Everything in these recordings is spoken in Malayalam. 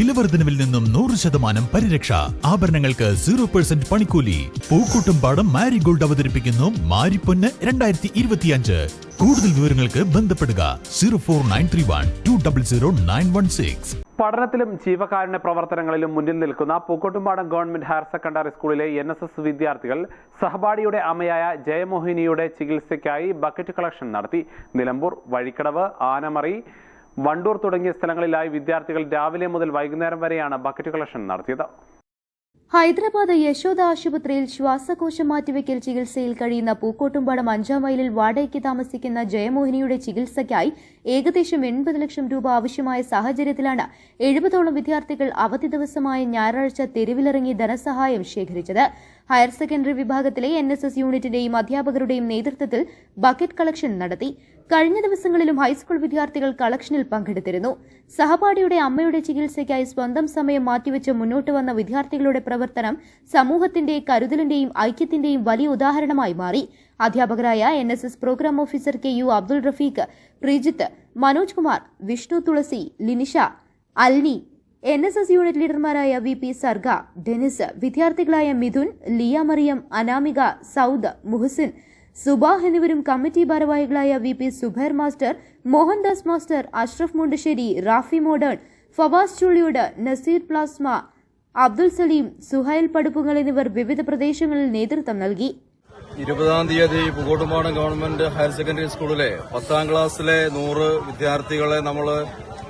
വിലവർദ്ധനവിൽ നിന്നും നൂറ് ശതമാനം പരിരക്ഷ. ആഭരണങ്ങൾക്ക് സീറോ പെർസെന്റ് പണിക്കൂലി. പൂക്കൂട്ടും പാടം മാരിഗോൾഡ് അവതരിപ്പിക്കുന്നു മാരിപ്പൊന്ന് രണ്ടായിരത്തി ഇരുപത്തിയഞ്ച് കൂടുതൽ വിവരങ്ങൾക്ക് ബന്ധപ്പെടുക zero four nine three one two double zero nine one six. പഠനത്തിലും ജീവകാരുണ്യ പ്രവർത്തനങ്ങളിലും മുന്നിൽ നിൽക്കുന്ന പൂക്കോട്ടുംപാടം ഗവൺമെന്റ് ഹയർ സെക്കൻഡറി സ്കൂളിലെ എൻ എസ് എസ് വിദ്യാർത്ഥികൾ സഹപാഠിയുടെ അമ്മയായ ജയമോഹിനിയുടെ ചികിത്സയ്ക്കായി ബക്കറ്റ് കളക്ഷൻ നടത്തി. നിലമ്പൂർ വഴിക്കടവ് ആനമറി വണ്ടൂർ തുടങ്ങിയ സ്ഥലങ്ങളിലായി വിദ്യാർത്ഥികൾ രാവിലെ മുതൽ വൈകുന്നേരം വരെയാണ് ബക്കറ്റ് കളക്ഷൻ നടത്തിയത്. ഹൈദരാബാദ് യശോദ ആശുപത്രിയിൽ ശ്വാസകോശം മാറ്റിവെക്കൽ ചികിത്സയിൽ കഴിയുന്ന പൂക്കോട്ടുംപാടം അഞ്ചാം മൈലിൽ വാടകയ്ക്ക് താമസിക്കുന്ന ജയമോഹിനിയുടെ ചികിത്സയ്ക്കായി ഏകദേശം എൺപത് ലക്ഷം രൂപ ആവശ്യമായ സാഹചര്യത്തിലാണ് എഴുപതോളം വിദ്യാർത്ഥികൾ അവധി ദിവസമായ ഞായറാഴ്ച തെരുവിലിറങ്ങി ധനസഹായം ശേഖരിച്ചത്. ഹയർ സെക്കൻഡറി വിഭാഗത്തിലെ എൻ യൂണിറ്റിന്റെയും അധ്യാപകരുടെയും നേതൃത്വത്തിൽ ബക്കറ്റ് കളക്ഷൻ നടത്തി. കഴിഞ്ഞ ദിവസങ്ങളിലും ഹൈസ്കൂൾ വിദ്യാർത്ഥികൾ കളക്ഷനിൽ പങ്കെടുത്തിരുന്നു. സഹപാഠിയുടെ അമ്മയുടെ ചികിത്സയ്ക്കായി സ്വന്തം സമയം മാറ്റിവെച്ച് മുന്നോട്ട് വന്ന വിദ്യാർത്ഥികളുടെ പ്രവർത്തനം സമൂഹത്തിന്റെ കരുതലിന്റെയും ഐക്യത്തിന്റെയും വലിയ ഉദാഹരണമായി മാറി. അധ്യാപകരായ N S S programme officer K U Abdul Rafeeq Preejith Manoj Kumar Vishnu Thulasi Linisha Alni N S S unit ലീഡർമാരായ V P Sarga Denis വിദ്യാർത്ഥികളായ മിഥുൻ ലിയ മറിയം അനാമിക സൌദ് മുഹസിൻ സുബാഹ് എന്നിവരും കമ്മിറ്റി ഭാരവാഹികളായ V P Subair master Mohandas master Ashraf Mundassery Rafi modern Fawas Chulliyode Naseer plasma Abdul Saleem Suhail പടുപ്പുകൾ എന്നിവർ വിവിധ പ്രദേശങ്ങളിൽ നേതൃത്വം നൽകി. ഇരുപതാം തീയതി പൂക്കോട്ടുംപാടം ഗവൺമെന്റ് ഹയർ സെക്കൻഡറി സ്കൂളിലെ പത്താം ക്ലാസ്സിലെ നൂറ് വിദ്യാർത്ഥികളെ നമ്മൾ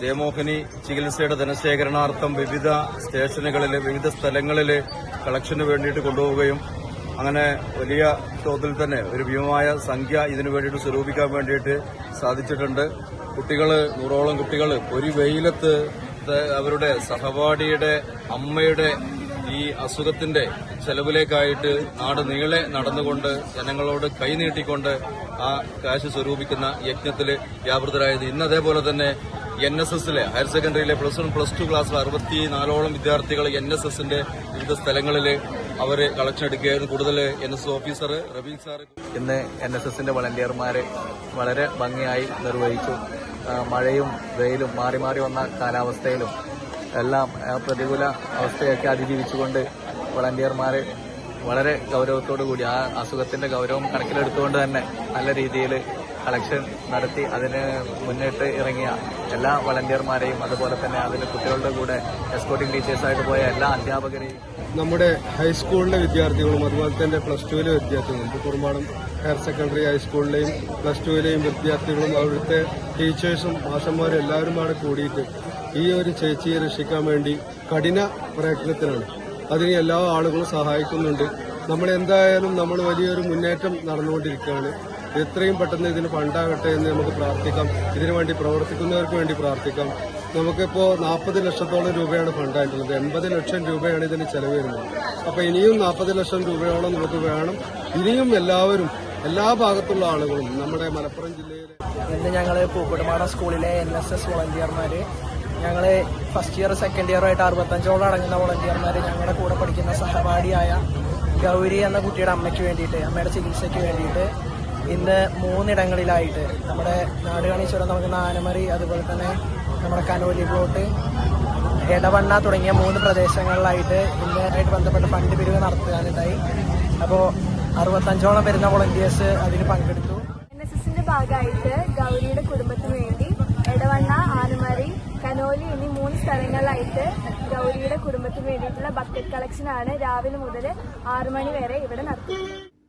ജയമോഹിനി ചികിത്സയുടെ ധനശേഖരണാർത്ഥം വിവിധ സ്റ്റേഷനുകളിൽ വിവിധ സ്ഥലങ്ങളിൽ കളക്ഷന് വേണ്ടിയിട്ട് കൊണ്ടുപോവുകയും അങ്ങനെ വലിയ തോതിൽ തന്നെ ഒരു ഭീമമായ സംഖ്യ ഇതിനു വേണ്ടിയിട്ട് സ്വരൂപിക്കാൻ വേണ്ടിയിട്ട് സാധിച്ചിട്ടുണ്ട്. കുട്ടികൾ നൂറോളം കുട്ടികൾ ഒരു വെയിലത്ത് അവരുടെ സഹപാഠിയുടെ അമ്മയുടെ ഈ അസുഖത്തിന്റെ ചെലവിലേക്കായിട്ട് നാട് നീളെ നടന്നുകൊണ്ട് ജനങ്ങളോട് കൈനീട്ടിക്കൊണ്ട് ആ കാശ് സ്വരൂപിക്കുന്ന യജ്ഞത്തിൽ വ്യാപൃതരായത്. ഇന്ന് അതേപോലെ തന്നെ എൻ എസ് എസിലെ ഹയർ സെക്കൻഡറിയിലെ പ്ലസ് വൺ പ്ലസ് ടു ക്ലാസ്സിൽ അറുപത്തി നാലോളം വിദ്യാർത്ഥികൾ എൻ എസ് എസിന്റെ വിവിധ സ്ഥലങ്ങളിൽ അവർ കളക്ഷൻ എടുക്കുകയായിരുന്നു. കൂടുതൽ N S officer Rabeeq sir ഇന്ന് എൻ എസ് എസിന്റെ വളണ്ടിയർമാരെ വളരെ ഭംഗിയായി നിർവഹിച്ചു. മഴയും വെയിലും മാറി മാറി വന്ന കാലാവസ്ഥയിലും എല്ലാം പ്രതികൂല അവസ്ഥയൊക്കെ അതിജീവിച്ചുകൊണ്ട് വളണ്ടിയർമാർ വളരെ ഗൗരവത്തോടു കൂടി ആ അസുഖത്തിന്റെ ഗൗരവം കണക്കിലെടുത്തുകൊണ്ട് തന്നെ നല്ല രീതിയിൽ കളക്ഷൻ നടത്തി അതിന് മുന്നിട്ട് ഇറങ്ങിയ എല്ലാ വളണ്ടിയർമാരെയും അതുപോലെ തന്നെ അതിന് കുട്ടികളുടെ കൂടെ എസ്കോട്ടിംഗ് ടീച്ചേഴ്സായിട്ട് പോയ എല്ലാ അധ്യാപകരെയും. നമ്മുടെ ഹൈസ്കൂളിലെ വിദ്യാർത്ഥികളും അതുപോലെ തന്നെ പ്ലസ് ടുവിലെ വിദ്യാർത്ഥികളും കുറുമാടം ഹയർ സെക്കൻഡറി ഹൈസ്കൂളിലെയും പ്ലസ് ടുവിലെയും വിദ്യാർത്ഥികളും അവിടുത്തെ ടീച്ചേഴ്സും മാഷന്മാരും എല്ലാവരുമാണ് കൂടിയിട്ട് ഈ ഒരു ചേച്ചിയെ രക്ഷിക്കാൻ വേണ്ടി കഠിന പ്രയത്നത്തിനാണ് അതിന് എല്ലാ ആളുകളും സഹായിക്കുന്നുണ്ട്. നമ്മൾ എന്തായാലും നമ്മൾ വലിയൊരു മുന്നേറ്റം നടന്നുകൊണ്ടിരിക്കുകയാണ്. എത്രയും പെട്ടെന്ന് ഇതിന് ഫണ്ടാകട്ടെ എന്ന് നമുക്ക് പ്രാർത്ഥിക്കാം. ഇതിനു വേണ്ടി പ്രവർത്തിക്കുന്നവർക്ക് വേണ്ടി പ്രാർത്ഥിക്കാം. നമുക്കിപ്പോൾ നാൽപ്പത് ലക്ഷത്തോളം രൂപയാണ് ഫണ്ടായിട്ടുള്ളത്. എൺപത് ലക്ഷം രൂപയാണ് ഇതിന് ചെലവ് വരുന്നത്. അപ്പോൾ ഇനിയും നാൽപ്പത് ലക്ഷം രൂപയോളം നമുക്ക് വേണം. ഇനിയും എല്ലാവരും എല്ലാ ഭാഗത്തുള്ള ആളുകളും നമ്മുടെ മലപ്പുറം ജില്ലയിലെ ഇന്ന് ഞങ്ങൾ പൂക്കോട്ടുപാടം സ്കൂളിലെ എൻ എസ് എസ് വോളണ്ടിയർമാർ ഞങ്ങൾ ഫസ്റ്റ് ഇയർ സെക്കൻഡ് ഇയർ ആയിട്ട് അറുപത്തഞ്ചോളം അടങ്ങുന്ന വോളണ്ടിയർമാർ ഞങ്ങളുടെ കൂടെ പഠിക്കുന്ന സഹപാഠിയായ ഗൗരി എന്ന കുട്ടിയുടെ അമ്മയ്ക്ക് വേണ്ടിയിട്ട് അമ്മയുടെ ചികിത്സയ്ക്ക് വേണ്ടിയിട്ട് ഇന്ന് മൂന്നിടങ്ങളിലായിട്ട് നമ്മുടെ നാടുകാണീശ്വരം നടക്കുന്ന ആനമറി അതുപോലെ തന്നെ നമ്മുടെ കനോലി പ്ലോട്ട് ഇടവണ്ണ തുടങ്ങിയ മൂന്ന് പ്രദേശങ്ങളിലായിട്ട് ഇന്നുമായിട്ട് ബന്ധപ്പെട്ട് ഫണ്ട് പിരിവ് നടത്താനുണ്ടായി അപ്പോൾ അറുപത്തഞ്ചോളം വരുന്ന വോളണ്ടിയേഴ്സ് അതിൽ പങ്കെടുത്തു. എൻ എസ് എസിന്റെ ഭാഗമായിട്ട് ഗൗരിയുടെ കുടുംബത്തിന് വേണ്ടി എടവണ്ണ ആനമറി കനോലി എന്നീ മൂന്ന് സ്ഥലങ്ങളിലായിട്ട് ഗൗരിയുടെ കുടുംബത്തിന് വേണ്ടിയിട്ടുള്ള ബക്കറ്റ് കളക്ഷനാണ് രാവിലെ മുതൽ ആറു മണി വരെ ഇവിടെ